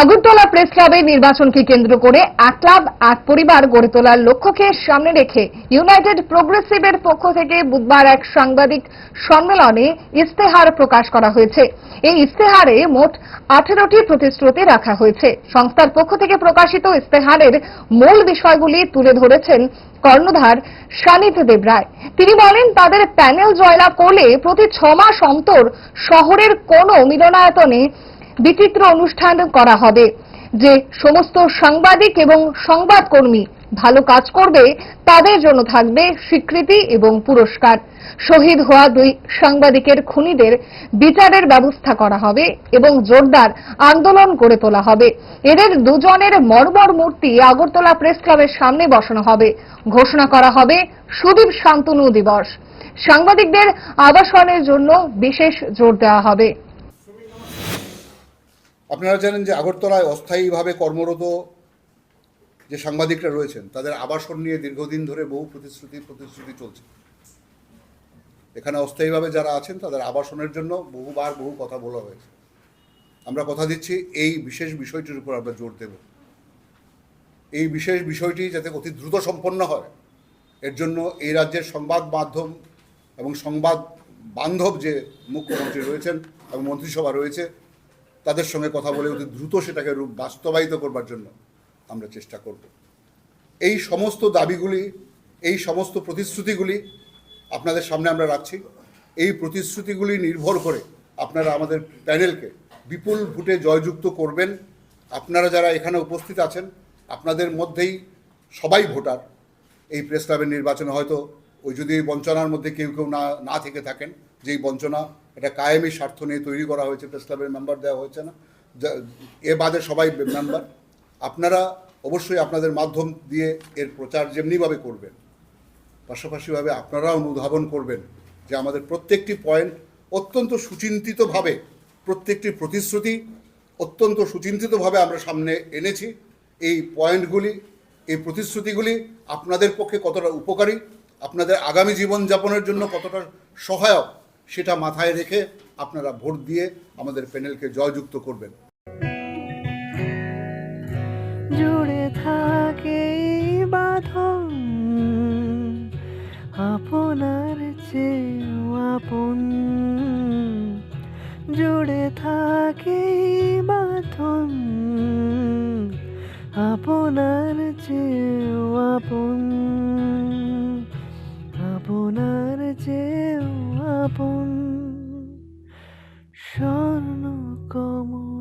Agartala press ক্লাবের নির্বাচনকে কেন্দ্র করে এক ক্লাব, এক পরিবার গড়ে তোলার লক্ষ্যকে সামনে রেখে ইউনাইটেড প্রোগ্রেসিভের পক্ষ থেকে বুধবার এক সাংবাদিক সম্মেলনে ইস্তেহার প্রকাশ করা হয়েছে। এই ইস্তেহারে মোট আঠেরোটি প্রতিশ্রুতি রাখা হয়েছে। সংস্থার পক্ষ থেকে প্রকাশিত ইস্তেহারের মূল বিষয়গুলি তুলে ধরেছেন কর্ণধার সানিত দেবরায়। তিনি বলেন, তাদের প্যানেল জয়লাভ করলে প্রতি ছ মাস অন্তর শহরের কোনো মিলনায়তনে বিচিত্র অনুষ্ঠান করা হবে। যে সমস্ত সাংবাদিক এবং সংবাদকর্মী ভালো কাজ করবে, তাদের জন্য থাকবে স্বীকৃতি এবং পুরস্কার। শহীদ হওয়া দুই সাংবাদিকের খুনিদের বিচারের ব্যবস্থা করা হবে এবং জোরদার আন্দোলন করে তোলা হবে। এদের দুজনের মর্মর মূর্তি আগরতলা প্রেস ক্লাবের সামনে বসানো হবে। ঘোষণা করা হবে সুদীপ শান্তনু দিবস। সাংবাদিকদের আবাসনের জন্য বিশেষ জোর দেওয়া হবে। আপনারা জানেন যে আগরতলায় অস্থায়ীভাবে কর্মরত যে সাংবাদিকরা রয়েছেন, তাদের আবাসন নিয়ে দীর্ঘদিন ধরে বহু প্রতিশ্রুতি প্রতিশ্রুতি চলছে। এখানে অস্থায়ীভাবে যারা আছেন, তাদের আবাসনের জন্য বহুবার বহু কথা বলা হয়েছে। আমরা কথা দিচ্ছি, এই বিশেষ বিষয়টির উপর আমরা জোর দেব। এই বিশেষ বিষয়টি যাতে অতি দ্রুত সম্পন্ন হয়, এর জন্য এই রাজ্যের সংবাদ মাধ্যম এবং সংবাদ বান্ধব যে মুখ্যমন্ত্রী রয়েছেন এবং মন্ত্রিসভা রয়েছে তাদের সঙ্গে কথা বলে অতি দ্রুত সেটাকে রূপ বাস্তবায়িত করবার জন্য আমরা চেষ্টা করব। এই সমস্ত দাবিগুলি, এই সমস্ত প্রতিশ্রুতিগুলি আপনাদের সামনে আমরা রাখছি। এই প্রতিশ্রুতিগুলি নির্ভর করে আপনারা আমাদের প্যানেলকে বিপুল ভোটে জয়যুক্ত করবেন। আপনারা যারা এখানে উপস্থিত আছেন, আপনাদের মধ্যেই সবাই ভোটার। এই প্রেস ক্লাবের নির্বাচনে হয়তো ওই যদি এই বঞ্চনার মধ্যে কেউ কেউ না না থেকে থাকেন, যেই বঞ্চনা, এটা কায়েমি স্বার্থ নিয়ে তৈরি করা হয়েছে, প্রেস ক্লাবের মেম্বার দেওয়া হয়েছে না। এ বাদে সবাই মেম্বার আপনারা অবশ্যই আপনাদের মাধ্যম দিয়ে এর প্রচার যেমনিভাবে করবেন, পাশাপাশিভাবে আপনারাও অনুধাবন করবেন যে আমাদের প্রত্যেকটি পয়েন্ট অত্যন্ত সুচিন্তিতভাবে, প্রত্যেকটি প্রতিশ্রুতি অত্যন্ত সুচিন্তিতভাবে আমরা সামনে এনেছি। এই পয়েন্টগুলি এই প্রতিশ্রুতিগুলি আপনাদের পক্ষে কতটা উপকারী আপনাদের আগামী জীবনযাপনের জন্য কতটা সহায়ক সেটা মাথায় রেখে আপনারা ভোট দিয়ে আমাদের প্যানেলকে জয়যুক্ত করবেন। জুড়ে থাকে বাঁধন, আপনার চেয়েও আপন। জুড়ে থাকে বাঁধন, আপনার চেয়েও আপন। আপন স্বর্ণ কমল।